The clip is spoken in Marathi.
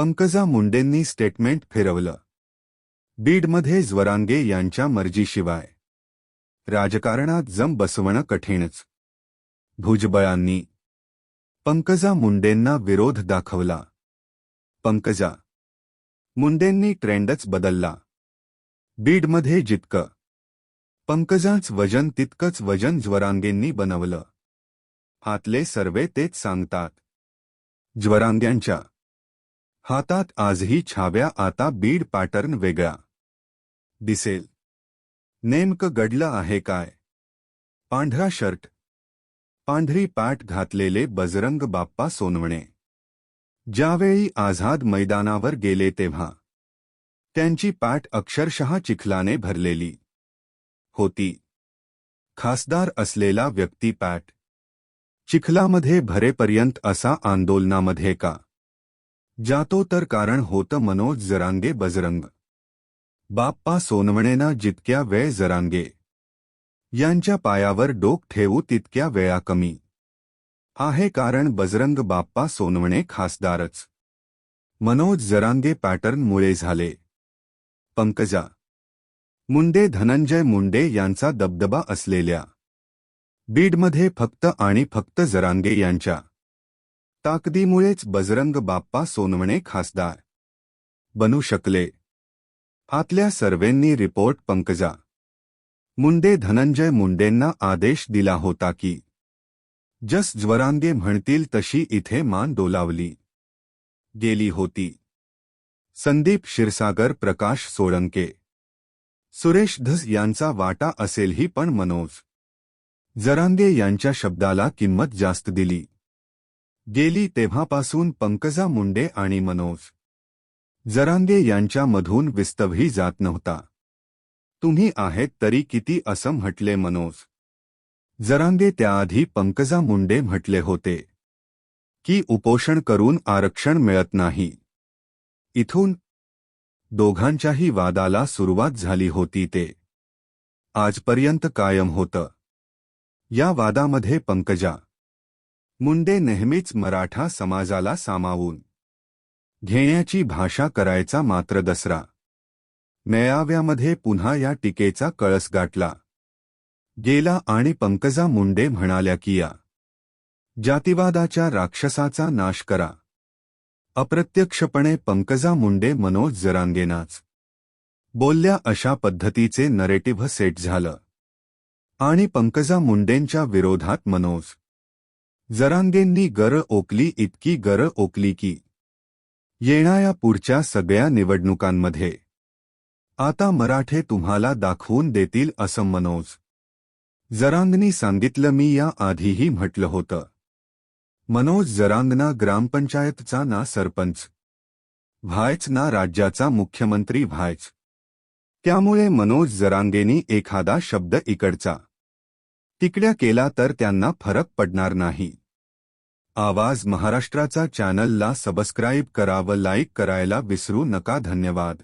पंकजा मुंडेंनी स्टेटमेंट फिरवलं. बीडमध्ये ज्वरांगे यांच्या मर्जीशिवाय. राजकारणात जम बसवणं कठीणच. भुजबळांनी. पंकजा मुंडेंना विरोध दाखवला. पंकजा. मुंडेंनी ट्रेंडच बदलला. बीडमध्ये जितकं. पंकजांच वजन तितकंच वजन ज्वरांगेंनी बनवलं. आतले सर्वे तेच सांगतात. ज्वरांग्यांच्या हातात आजही छाव्या आता बीड पॅटर्न वेगळा. दिसेल. नेमकं गडलं आहे काय? पांढरा शर्ट. पांढरी पॅट घातलेले बजरंग बाप्पा सोनवणे. ज्यावेळी आझाद मैदानावर गेले तेव्हा. त्यांची पॅट अक्षरशः चिखलाने भरलेली. होती. खासदार असलेला व्यक्ती पॅट. चिखलामध्ये भरेपर्यंत असा आंदोलनामध्ये का? जातो तर कारण होतं मनोज जरांगे बजरंग. बाप्पा सोनवणेना जितक्या वेळ जरांगे. यांच्या पायावर डोक ठेवू तितक्या वेळा कमी. आहे कारण बजरंग बाप्पा सोनवणे खासदारच. मनोज जरांगे पॅटर्नमुळे झाले. पंकजा. मुंडे धनंजय मुंडे यांचा दबदबा असलेल्या. बीडमध्ये फक्त आणि फक्त जरांगे यांच्या. ताकदीमुळेच बजरंग बाप्पा सोनवणे खासदार बनू शकले. आतल्या सर्वेंनी रिपोर्ट पंकजा. मुंडे धनंजय मुंडेंना आदेश दिला होता की जस ज्वरांगे म्हणतील तशी इथे मान डोलावली. गेली होती. संदीप क्षीरसागर प्रकाश सोळंके. सुरेश धस यांचा वाटा असेलही पण मनोज. जरांगे यांच्या शब्दाला किंमत जास्त दिली. गेली तेव्हापासून पंकजा मुंडे आणि मनोज जरांगे यांच्यामधून विस्तवही जात नव्हता. तुम्ही आहेत तरी किती असं म्हटले मनोज. जरांगे त्याआधी पंकजा मुंडे म्हटले होते. की उपोषण करून आरक्षण मिळत नाही. इथून दोघांच्याही वादाला सुरुवात झाली होती ते. आजपर्यंत कायम होतं. या वादामध्ये पंकजा मुंडे नेहमीच मराठा समाजाला सामावून. घेण्याची भाषा करायचा मात्र दसरा. मेळाव्यामध्ये पुन्हा या टीकेचा कळस गाठला. गेला आणि पंकजा मुंडे म्हणाल्या की या. जातीवादाच्या राक्षसाचा नाश करा. अप्रत्यक्षपणे पंकजा मुंडे मनोज जरांगेनाच. बोलल्या अशा पद्धतीचे नरेटिव्ह सेट झालं. आणि पंकजा मुंडेंच्या विरोधात मनोज जरांगेंनी गर ओकली इतकी गर ओकली की येणाऱ्या पुढच्या सगळ्या निवडणुकांमध्ये. आता मराठे तुम्हाला दाखवून देतील असं मनोज. जरांगनी सांगितलं मी या आधीही म्हटलं होतं. मनोज जरांगना ग्रामपंचायतचा ना सरपंच. व्हायच ना राज्याचा मुख्यमंत्री व्हायच. त्यामुळे मनोज जरांगेनी एखादा शब्द इकडचा. तिकड्या केला तर त्यांना फरक पडणार नाही. आवाज महाराष्ट्राचा चॅनलला सबस्क्राईब करा व लाईक करायला विसरू नका. धन्यवाद.